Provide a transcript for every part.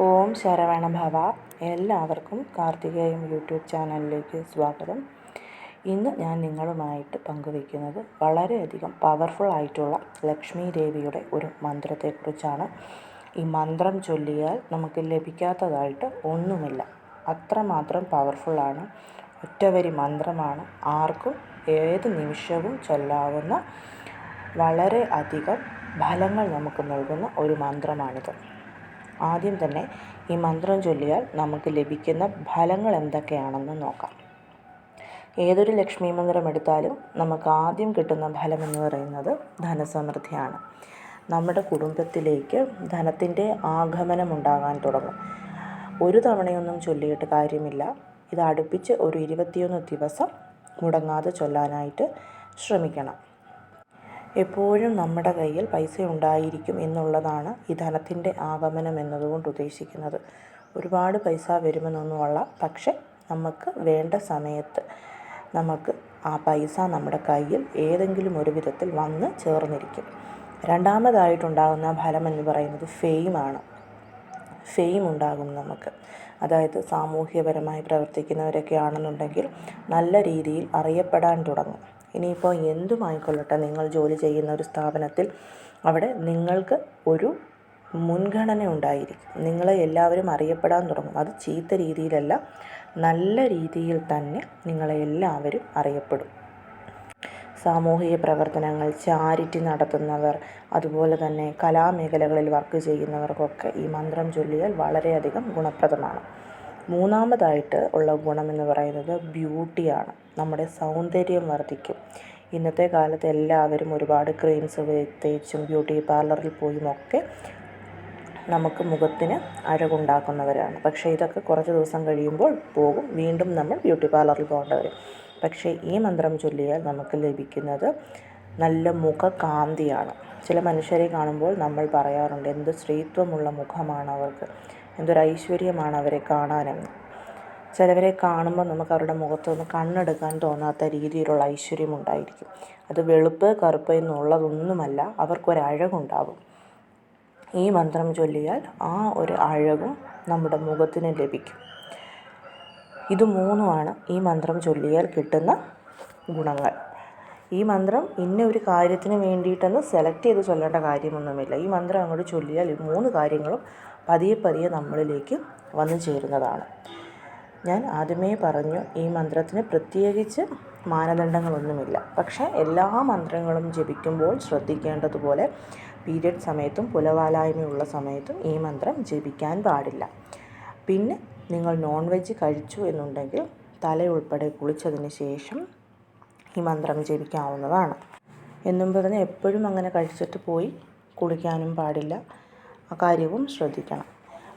ഓം ശരവണ ഭവ എല്ലാവർക്കും കാർത്തികേയം യൂട്യൂബ് ചാനലിലേക്ക് സ്വാഗതം. ഇന്ന് ഞാൻ നിങ്ങളുമായിട്ട് പങ്കുവയ്ക്കുന്നത് വളരെയധികം പവർഫുൾ ആയിട്ടുള്ള ലക്ഷ്മി ദേവിയുടെ ഒരു മന്ത്രത്തെക്കുറിച്ചാണ്. ഈ മന്ത്രം ചൊല്ലിയാൽ നമുക്ക് ലഭിക്കാത്തതായിട്ട് ഒന്നുമില്ല. അത്രമാത്രം പവർഫുള്ളാണ് ഒറ്റവരി മന്ത്രമാണ്. ആർക്കും ഏത് നിമിഷവും ചൊല്ലാവുന്ന വളരെ അധികം ഫലങ്ങൾ നമുക്ക് നൽകുന്ന ഒരു മന്ത്രമാണിത്. ആദ്യം തന്നെ ഈ മന്ത്രം ചൊല്ലിയാൽ നമുക്ക് ലഭിക്കുന്ന ഫലങ്ങൾ എന്തൊക്കെയാണെന്ന് നോക്കാം. ഏതൊരു ലക്ഷ്മി മന്ത്രം എടുത്താലും നമുക്ക് ആദ്യം കിട്ടുന്ന ഫലം എന്ന് പറയുന്നത് ധനസമൃദ്ധിയാണ്. നമ്മുടെ കുടുംബത്തിലേക്ക് ധനത്തിന്റെ ആഗമനം ഉണ്ടാകാൻ തുടങ്ങും. ഒരു തവണയൊന്നും ചൊല്ലിയിട്ട് കാര്യമില്ല. ഇത് അടുപ്പിച്ച് ഒരു ഇരുപത്തിയൊന്ന് ദിവസം മുടങ്ങാതെ ചൊല്ലാനായിട്ട് ശ്രമിക്കണം. എപ്പോഴും നമ്മുടെ കയ്യിൽ പൈസ ഉണ്ടായിരിക്കും എന്നുള്ളതാണ് ഈ ധനത്തിന്റെ ആഗമനം എന്നതുകൊണ്ട് ഉദ്ദേശിക്കുന്നത്. ഒരുപാട് പൈസ വരുമെന്നൊന്നുമല്ല പക്ഷെ നമുക്ക് വേണ്ട സമയത്ത് നമുക്ക് ആ പൈസ നമ്മുടെ കയ്യിൽ ഏതെങ്കിലും ഒരു വിധത്തിൽ വന്ന് ചേർന്നിരിക്കും. രണ്ടാമതായിട്ടുണ്ടാകുന്ന ഫലം എന്ന് പറയുന്നത് ഫെയിമാണ് ഫെയിം ഉണ്ടാകും നമുക്ക്. അതായത് സാമൂഹ്യപരമായി പ്രവർത്തിക്കുന്നവരൊക്കെ ആണെന്നുണ്ടെങ്കിൽ നല്ല രീതിയിൽ അറിയപ്പെടാൻ തുടങ്ങും. ഇനിയിപ്പോൾ എന്തുമായിക്കൊള്ളട്ടെ നിങ്ങൾ ജോലി ചെയ്യുന്ന ഒരു സ്ഥാപനത്തിൽ അവിടെ നിങ്ങൾക്ക് ഒരു മുൻഗണന ഉണ്ടായിരിക്കും. നിങ്ങളെ എല്ലാവരും അറിയപ്പെടാൻ തുടങ്ങും. അത് ചീത്ത രീതിയിലല്ല നല്ല രീതിയിൽ തന്നെ നിങ്ങളെ എല്ലാവരും അറിയപ്പെടും. സാമൂഹിക പ്രവർത്തനങ്ങൾ ചാരിറ്റി നടത്തുന്നവർ അതുപോലെ തന്നെ കലാമേഖലകളിൽ വർക്ക് ചെയ്യുന്നവർക്കൊക്കെ ഈ മന്ത്രം ചൊല്ലിയാൽ വളരെയധികം ഗുണപ്രദമാണ്. മൂന്നാമതായിട്ട് ഉള്ള ഗുണമെന്ന് പറയുന്നത് ബ്യൂട്ടിയാണ്. നമ്മുടെ സൗന്ദര്യം വർദ്ധിക്കും. ഇന്നത്തെ കാലത്ത് എല്ലാവരും ഒരുപാട് ക്രീംസ് തേച്ചും ബ്യൂട്ടി പാർലറിൽ പോയും ഒക്കെ നമുക്ക് മുഖത്തിന് അഴകുണ്ടാക്കുന്നവരാണ് പക്ഷേ ഇതൊക്കെ കുറച്ച് ദിവസം കഴിയുമ്പോൾ പോകും. വീണ്ടും നമ്മൾ ബ്യൂട്ടി പാർലറിൽ പോകേണ്ടി വരും പക്ഷേ ഈ മന്ത്രം ചൊല്ലിയാൽ നമുക്ക് ലഭിക്കുന്നത് നല്ല മുഖകാന്തിയാണ്. ചില മനുഷ്യരെ കാണുമ്പോൾ നമ്മൾ പറയാറുണ്ട് എന്ത് സ്ത്രീത്വമുള്ള മുഖമാണ് അവർക്ക്? എന്തൊരു ഐശ്വര്യമാണ് അവരെ കാണാനെന്ന് ചിലവരെ കാണുമ്പോൾ നമുക്ക് അവരുടെ മുഖത്തുനിന്ന് കണ്ണെടുക്കാൻ തോന്നാത്ത രീതിയിലുള്ള ഐശ്വര്യമുണ്ടായിരിക്കും അത് വെളുപ്പ് കറുപ്പ് എന്നുള്ളതൊന്നുമല്ല അവർക്കൊരഴകുണ്ടാവും. ഈ മന്ത്രം ചൊല്ലിയാൽ ആ ഒരു അഴകും നമ്മുടെ മുഖത്തിന് ലഭിക്കും. ഇത് മൂന്നുമാണ് ഈ മന്ത്രം ചൊല്ലിയാൽ കിട്ടുന്ന ഗുണങ്ങൾ. ഈ മന്ത്രം ഇന്ന ഒരു കാര്യത്തിന് വേണ്ടിയിട്ടെന്ന് സെലക്ട് ചെയ്ത് ചൊല്ലേണ്ട കാര്യമൊന്നുമില്ല. ഈ മന്ത്രം അങ്ങോട്ട് ചൊല്ലിയാൽ ഈ മൂന്ന് കാര്യങ്ങളും പതിയെ പതിയെ നമ്മളിലേക്ക് വന്നു ചേരുന്നതാണ്. ഞാൻ ആദ്യമേ പറഞ്ഞു ഈ മന്ത്രത്തിന് പ്രത്യേകിച്ച് മാനദണ്ഡങ്ങളൊന്നുമില്ല. പക്ഷേ എല്ലാ മന്ത്രങ്ങളും ജപിക്കുമ്പോൾ ശ്രദ്ധിക്കേണ്ടതുപോലെ പീരിയഡ് സമയത്തും പുലവാലായ്മയുള്ള സമയത്തും ഈ മന്ത്രം ജപിക്കാൻ പാടില്ല. പിന്നെ നിങ്ങൾ നോൺ വെജ് കഴിച്ചു എന്നുണ്ടെങ്കിൽ തലയുൾപ്പെടെ കുളിച്ചതിന് ശേഷം ഈ മന്ത്രം ജപിക്കാവുന്നതാണ്. എന്നും പറഞ്ഞ് എപ്പോഴും അങ്ങനെ കഴിച്ചിട്ട് പോയി കുളിക്കാനും പാടില്ല. ആ കാര്യവും ശ്രദ്ധിക്കണം.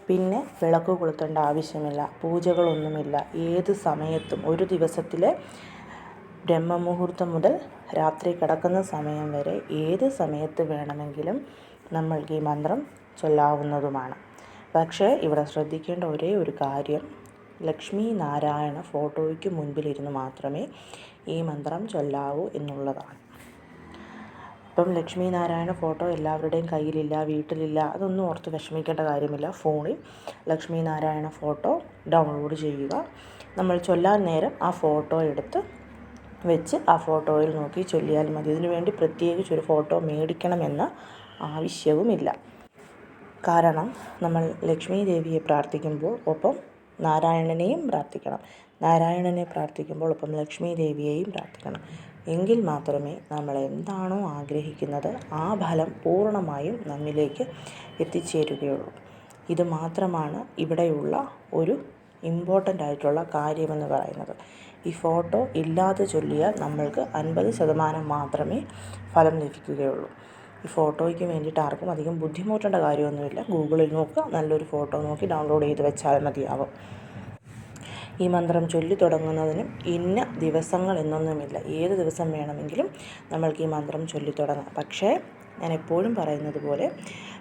പിന്നെ വിളക്ക് കൊളുത്തേണ്ട ആവശ്യമില്ല. പൂജകളൊന്നുമില്ല. ഏത് സമയത്തും ഒരു ദിവസത്തിലെ ബ്രഹ്മമുഹൂർത്തം മുതൽ രാത്രി കിടക്കുന്ന സമയം വരെ ഏത് സമയത്ത് വേണമെങ്കിലും നമ്മൾക്ക് ഈ മന്ത്രം ചൊല്ലാവുന്നതുമാണ്. പക്ഷേ ഇവിടെ ശ്രദ്ധിക്കേണ്ട ഒരേ ഒരു കാര്യം ലക്ഷ്മി നാരായണ ഫോട്ടോയ്ക്ക് മുൻപിലിരുന്ന് മാത്രമേ ഈ മന്ത്രം ചൊല്ലാവൂ എന്നുള്ളതാണ്. ഇപ്പം ലക്ഷ്മി നാരായണ ഫോട്ടോ എല്ലാവരുടെയും കയ്യിലില്ല വീട്ടിലില്ല അതൊന്നും ഓർത്ത് വിഷമിക്കേണ്ട കാര്യമില്ല. ഫോണിൽ ലക്ഷ്മി നാരായണ ഫോട്ടോ ഡൗൺലോഡ് ചെയ്യുക. നമ്മൾ ചൊല്ലാൻ നേരം ആ ഫോട്ടോ എടുത്ത് വെച്ച് ആ ഫോട്ടോയിൽ നോക്കി ചൊല്ലിയാൽ മതി. ഇതിനു വേണ്ടി പ്രത്യേകിച്ച് ഒരു ഫോട്ടോ മേടിക്കണമെന്ന ആവശ്യവുമില്ല. കാരണം നമ്മൾ ലക്ഷ്മി ദേവിയെ പ്രാർത്ഥിക്കുമ്പോൾ ഒപ്പം നാരായണനെയും പ്രാർത്ഥിക്കണം. നാരായണനെ പ്രാർത്ഥിക്കുമ്പോൾ ഒപ്പം ലക്ഷ്മി ദേവിയെയും പ്രാർത്ഥിക്കണം. എങ്കിൽ മാത്രമേ നമ്മൾ എന്താണോ ആഗ്രഹിക്കുന്നത് ആ ഫലം പൂർണമായും നമ്മിലേക്ക് എത്തിച്ചേരുകയുള്ളൂ. ഇത് മാത്രമാണ് ഇവിടെയുള്ള ഒരു ഇമ്പോർട്ടന്റ് ആയിട്ടുള്ള കാര്യമെന്ന് പറയുന്നത്. ഈ ഫോട്ടോ ഇല്ലാതെ ചൊല്ലിയാൽ നമ്മൾക്ക് അൻപത് ശതമാനം മാത്രമേ ഫലം ലഭിക്കുകയുള്ളൂ. ഈ ഫോട്ടോയ്ക്ക് വേണ്ടിയിട്ട് ആർക്കും അധികം ബുദ്ധിമുട്ടേണ്ട കാര്യമൊന്നുമില്ല. ഗൂഗിളിൽ നോക്കുക. നല്ലൊരു ഫോട്ടോ നോക്കി ഡൗൺലോഡ് ചെയ്ത് വെച്ചാൽ മതിയാവും. ഈ മന്ത്രം ചൊല്ലി തുടങ്ങുന്നതിനും ഇന്ന ദിവസങ്ങൾ എന്നൊന്നുമില്ല. ഏത് ദിവസം വേണമെങ്കിലും നമ്മൾക്ക് ഈ മന്ത്രം ചൊല്ലി തുടങ്ങാം. പക്ഷേ ഞാൻ എപ്പോഴും പറയുന്നത് പോലെ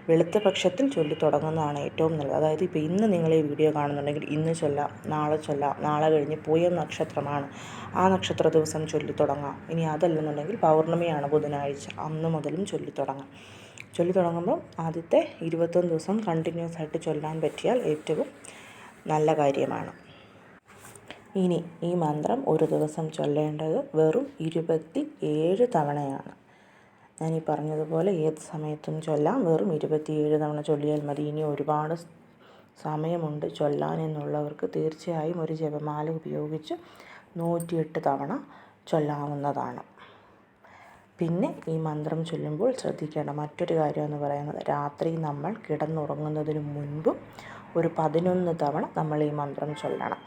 വെളുത്ത പക്ഷത്തിൽ ചൊല്ലി തുടങ്ങുന്നതാണ് ഏറ്റവും നല്ലത്. അതായത് ഇപ്പോൾ ഇന്ന് നിങ്ങൾ ഈ വീഡിയോ കാണുന്നുണ്ടെങ്കിൽ ഇന്ന് ചൊല്ലാം നാളെ ചൊല്ലാം നാളെ കഴിഞ്ഞ് പോയ നക്ഷത്രമാണ്. ആ നക്ഷത്ര ദിവസം ചൊല്ലി തുടങ്ങാം. ഇനി അതല്ലെന്നുണ്ടെങ്കിൽ പൗർണമിയാണ് ബുധനാഴ്ച. അന്ന് മുതലും ചൊല്ലി തുടങ്ങാം. ചൊല്ലി തുടങ്ങുമ്പോൾ ആദ്യത്തെ ഇരുപത്തൊന്ന് ദിവസം കണ്ടിന്യൂസ് ആയിട്ട് ചൊല്ലാൻ പറ്റിയാൽ ഏറ്റവും നല്ല കാര്യമാണ്. ഇനി ഈ മന്ത്രം ഒരു ദിവസം ചൊല്ലേണ്ടത് വെറും ഇരുപത്തി ഏഴ് തവണയാണ്. ഞാൻ ഈ പറഞ്ഞതുപോലെ ഏത് സമയത്തും ചൊല്ലാം. വെറും ഇരുപത്തിയേഴ് തവണ ചൊല്ലിയാൽ മതി. ഇനി ഒരുപാട് സമയമുണ്ട് ചൊല്ലാൻ എന്നുള്ളവർക്ക് തീർച്ചയായും ഒരു ജപമാല ഉപയോഗിച്ച് നൂറ്റിയെട്ട് തവണ ചൊല്ലാവുന്നതാണ്. പിന്നെ ഈ മന്ത്രം ചൊല്ലുമ്പോൾ ശ്രദ്ധിക്കേണ്ട മറ്റൊരു കാര്യം എന്ന് പറയുന്നത് രാത്രി നമ്മൾ കിടന്നുറങ്ങുന്നതിന് മുൻപും ഒരു പതിനൊന്ന് തവണ നമ്മൾ ഈ മന്ത്രം ചൊല്ലണം.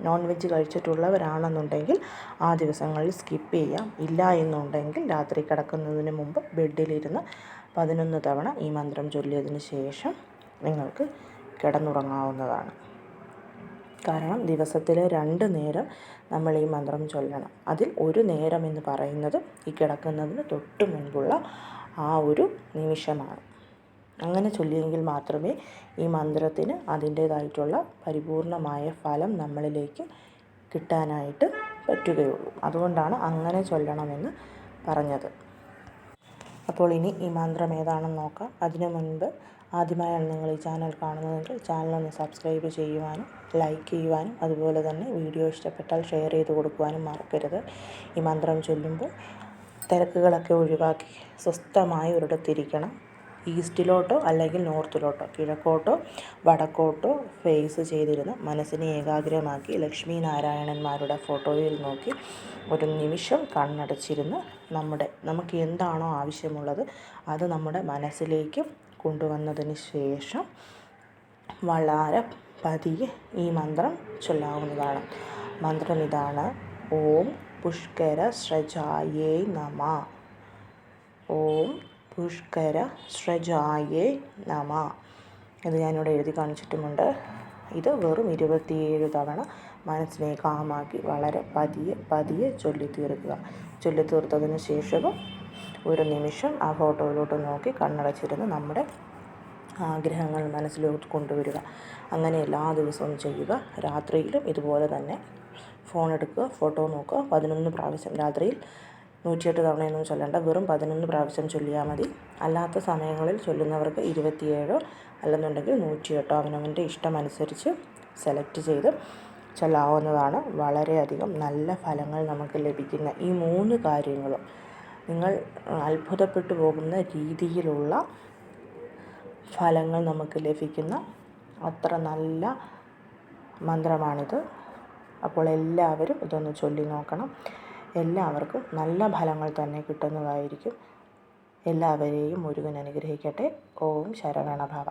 നോൺ വെജ് കഴിച്ചിട്ടുള്ളവരാണെന്നുണ്ടെങ്കിൽ ആ ദിവസങ്ങളിൽ സ്കിപ്പ് ചെയ്യാം. ഇല്ല എന്നുണ്ടെങ്കിൽ രാത്രി കിടക്കുന്നതിന് മുമ്പ് ബെഡിലിരുന്ന് പതിനൊന്ന് തവണ ഈ മന്ത്രം ചൊല്ലിയതിന് ശേഷം നിങ്ങൾക്ക് കിടന്നുറങ്ങാവുന്നതാണ്. കാരണം ദിവസത്തിൽ രണ്ട് നേരം നമ്മൾ ഈ മന്ത്രം ചൊല്ലണം. അതിൽ ഒരു നേരം എന്ന് പറയുന്നത് ഈ കിടക്കുന്നതിന് തൊട്ട് മുൻപുള്ള ആ ഒരു നിമിഷമാണ്. അങ്ങനെ ചൊല്ലിയെങ്കിൽ മാത്രമേ ഈ മന്ത്രത്തിന് അതിന്റേതായിട്ടുള്ള പരിപൂർണമായ ഫലം നമ്മളിലേക്ക് കിട്ടാനായിട്ട് പറ്റുകയുള്ളൂ. അതുകൊണ്ടാണ് അങ്ങനെ ചൊല്ലണമെന്ന് പറഞ്ഞത്. അപ്പോൾ ഇനി ഈ മന്ത്രം ഏതാണെന്ന് നോക്കാം. അതിനു മുൻപ് ആദ്യമായാണ് നിങ്ങൾ ഈ ചാനൽ കാണുന്നതെങ്കിൽ ചാനൽ ഒന്ന് സബ്സ്ക്രൈബ് ചെയ്യുവാനും ലൈക്ക് ചെയ്യുവാനും അതുപോലെ തന്നെ വീഡിയോ ഇഷ്ടപ്പെട്ടാൽ ഷെയർ ചെയ്ത് കൊടുക്കുവാനും മറക്കരുത്. ഈ മന്ത്രം ചൊല്ലുമ്പോൾ തിരക്കുകളൊക്കെ ഒഴിവാക്കി സ്വസ്ഥമായി ഒരിടത്തിരിക്കണം. ഈസ്റ്റിലോട്ടോ അല്ലെങ്കിൽ നോർത്തിലോട്ടോ കിഴക്കോട്ടോ വടക്കോട്ടോ ഫേസ് ചെയ്തിരുന്ന് മനസ്സിനെ ഏകാഗ്രമാക്കി ലക്ഷ്മി നാരായണന്മാരുടെ ഫോട്ടോയിൽ നോക്കി ഒരു നിമിഷം കണ്ണടച്ചിരുന്ന് നമ്മുടെ നമുക്ക് എന്താണോ ആവശ്യമുള്ളത് അത് നമ്മുടെ മനസ്സിലേക്ക് കൊണ്ടുവന്നതിന് ശേഷം വളരെ പതിയെ ഈ മന്ത്രം ചൊല്ലാവുന്നതാണ്. മന്ത്രം ഇതാണ് ഓം പുഷ്കര സ്രജായേ നമ. ഓം പുഷ്കര സ്രജായേ നമ. ഇത് ഞാനിവിടെ എഴുതി കാണിച്ചിട്ടുമുണ്ട്. ഇത് വെറും ഇരുപത്തിയേഴ് തവണ മനസ്സിനെ കാമാക്കി വളരെ പതിയെ പതിയെ ചൊല്ലി തീർക്കുക ചൊല്ലി തീർത്തതിന് ശേഷവും ഒരു നിമിഷം ആ ഫോട്ടോയിലോട്ട് നോക്കി കണ്ണടച്ചിരുന്ന് നമ്മുടെ ആഗ്രഹങ്ങൾ മനസ്സിലോട്ട് കൊണ്ടുവരിക. അങ്ങനെ എല്ലാ ദിവസവും ചെയ്യുക. രാത്രിയിലും ഇതുപോലെ തന്നെ ഫോൺ എടുക്കുക ഫോട്ടോ നോക്കുക. പതിനൊന്ന് പ്രാവശ്യം രാത്രിയിൽ നൂറ്റിയെട്ട് തവണയൊന്നും ചൊല്ലേണ്ട. വെറും പതിനൊന്ന് പ്രാവശ്യം ചൊല്ലിയാൽ മതി. അല്ലാത്ത സമയങ്ങളിൽ ചൊല്ലുന്നവർക്ക് ഇരുപത്തിയേഴോ അല്ലെന്നുണ്ടെങ്കിൽ നൂറ്റിയെട്ടോ അവനവന്റെ ഇഷ്ടമനുസരിച്ച് സെലക്ട് ചെയ്ത് ചൊല്ലാവുന്നതാണ് വളരെയധികം നല്ല ഫലങ്ങൾ നമുക്ക് ലഭിക്കുന്ന ഈ മൂന്ന് കാര്യങ്ങളും. നിങ്ങൾ അത്ഭുതപ്പെട്ടു പോകുന്ന രീതിയിലുള്ള ഫലങ്ങൾ നമുക്ക് ലഭിക്കുന്ന അത്ര നല്ല മന്ത്രമാണിത്. അപ്പോൾ എല്ലാവരും ഇതൊന്ന് ചൊല്ലി നോക്കണം. എല്ലാവർക്കും നല്ല ഫലങ്ങൾ തന്നെ കിട്ടുന്നതായിരിക്കും. എല്ലാവരെയും മുരുകൻ അനുഗ്രഹിക്കട്ടെ. ഓം ശരവണ ഭവ